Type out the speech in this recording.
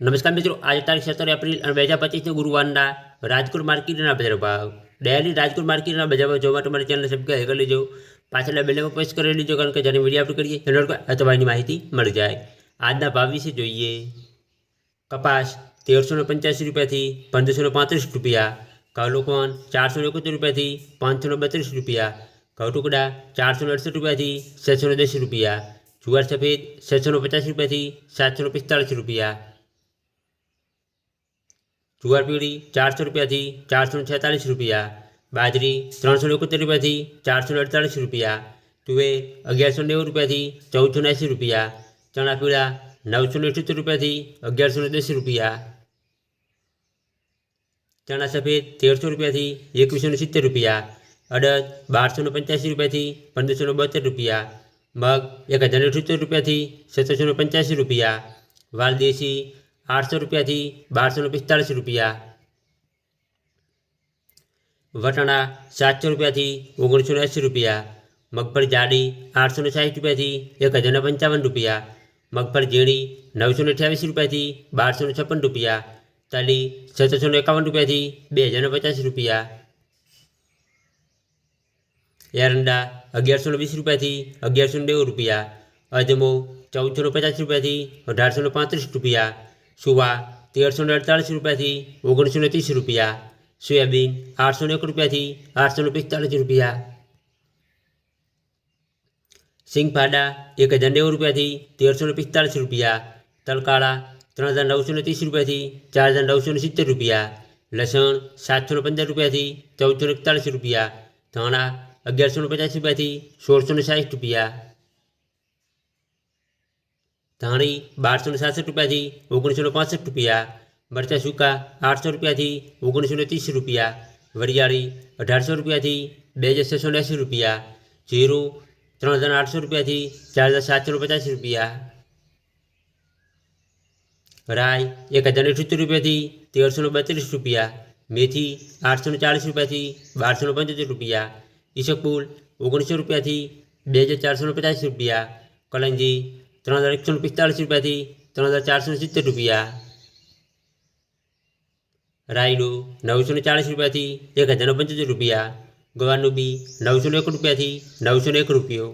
નમસ્કાર મિત્રો આજે તારીખ સત્તર એપ્રિલ અને બે હજાર પચીસના ગુરુવારના રાજકોટ માર્કેટના બજાર ભાવ ડેલી રાજકોટ માર્કેટના બજાર ભાવ જોવા માટે મારી ચેનલ સબસ્ક્રાઈબ કરી લેજો પાછળના બેલમાં પ્રેસ કરી લેજો કારણ કે જ્યારે વિડીયો અપલોડ કરીએ એનો અથવા એની માહિતી મળી જાય આજના ભાવ વિશે જોઈએ કપાસ તેરસો ને પંચ્યાસી રૂપિયાથી પંદરસો ને પાંત્રીસ રૂપિયા કાવલોકોન ચારસો ને એકોતેર રૂપિયાથી પાંચસો ને બત્રીસ રૂપિયા ઘઉં ટુકડા ચારસો ને અડસઠ રૂપિયાથી છસો ને દસ રૂપિયા જુવાર સફેદ છસો ને પચાસ રૂપિયાથી સાતસો ને પિસ્તાળીસ રૂપિયા જુવાર પીળી ચારસો રૂપિયાથી ચારસો ને છેતાલીસ રૂપિયા બાજરી ત્રણસો ને એકોતેર રૂપિયાથી ચારસો ને અડતાલીસ રૂપિયા તુવેર અગિયારસો નેવું રૂપિયાથી ચૌદસો ને એંસી રૂપિયા ચણા પીળા નવસો ને અઠ્યોતેર રૂપિયાથી અગિયારસો ને દસ રૂપિયા ચણા સફેદ તેરસો રૂપિયાથી એકવીસો ને સિત્તેર રૂપિયા અડદ બારસો ને પંચ્યાસી રૂપિયાથી પંદરસો ને બોતેર રૂપિયા મગ એક હજાર અઠ્યોતેર રૂપિયાથી સત્તરસો ને પંચ્યાસી રૂપિયા વાલદેશી આઠસો રૂપિયાથી બારસો ને પિસ્તાળીસ રૂપિયા વટાણા સાતસો રૂપિયાથી ઓગણીસો ને એંસી રૂપિયા મગફળી જાડી આઠસો ને સાઠ રૂપિયાથી એક હજાર ને પંચાવન રૂપિયા મગફળી ઝીણી નવસો ને અઠ્યાવીસ રૂપિયાથી બારસો ને છપ્પન રૂપિયા તલી સત્તરસો ને એકાવન રૂપિયાથી બે હજાર ને પચાસ રૂપિયા એરંડા અગિયારસો ને વીસ રૂપિયાથી અગિયારસો ને નેવું રૂપિયા અજમો ચૌદસો ને પચાસ રૂપિયાથી અઢારસો ને પાંત્રીસ રૂપિયા સુવા તેરસો ને અડતાલીસ રૂપિયાથી ઓગણીસો ને ત્રીસ રૂપિયા, સોયાબીન આઠસો ને એક રૂપિયાથી આઠસો ને પિસ્તાલીસ રૂપિયા. સિંગફાડા એક હજાર નેવું રૂપિયાથી તેરસો ને પિસ્તાલીસ રૂપિયા, તલકાળા ત્રણ હજાર નવસો ને ત્રીસ રૂપિયાથી ચાર હજાર નવસો ને સિત્તેર રૂપિયા, લસણ સાતસો ને પંદર રૂપિયાથી ચૌદસો ને એકતાલીસ રૂપિયા, ધાણા અગિયારસો ને પચાસ રૂપિયાથી સોળસો ને સાઠ રૂપિયા. ધાણી બારસો ને સાસઠ રૂપિયાથી ઓગણીસો ને પાસઠ રૂપિયા મરચાં સૂકા આઠસો રૂપિયાથી ઓગણીસો ને ત્રીસ રૂપિયા વરિયાળી અઢારસો રૂપિયાથી બે હજાર છસો ને એંસી રૂપિયા જીરું ત્રણ હજાર આઠસો રૂપિયાથી ચાર હજાર સાતસો ને પચાસ રૂપિયા રાય એક હજાર અઠ્યોતેર રૂપિયાથી તેરસો ને બત્રીસ રૂપિયા મેથી આઠસો ને ચાલીસ રૂપિયાથી બારસો ને પંચોતેર રૂપિયા ઈસકપુલ ઓગણીસો રૂપિયાથી બે હજાર ચારસો ને પચાસ રૂપિયા કલંજી ત્રણ હજાર એકસો પિસ્તાળીસ રૂપિયાથી ત્રણ હજાર ચારસો સિત્તેર રૂપિયા. રાયડું નવસો ને ચાળીસ રૂપિયાથી એક હજાર પંચોતેર રૂપિયા. ગવારનું બી નવસો ને એક રૂપિયાથી નવસો ને એક રૂપિયો.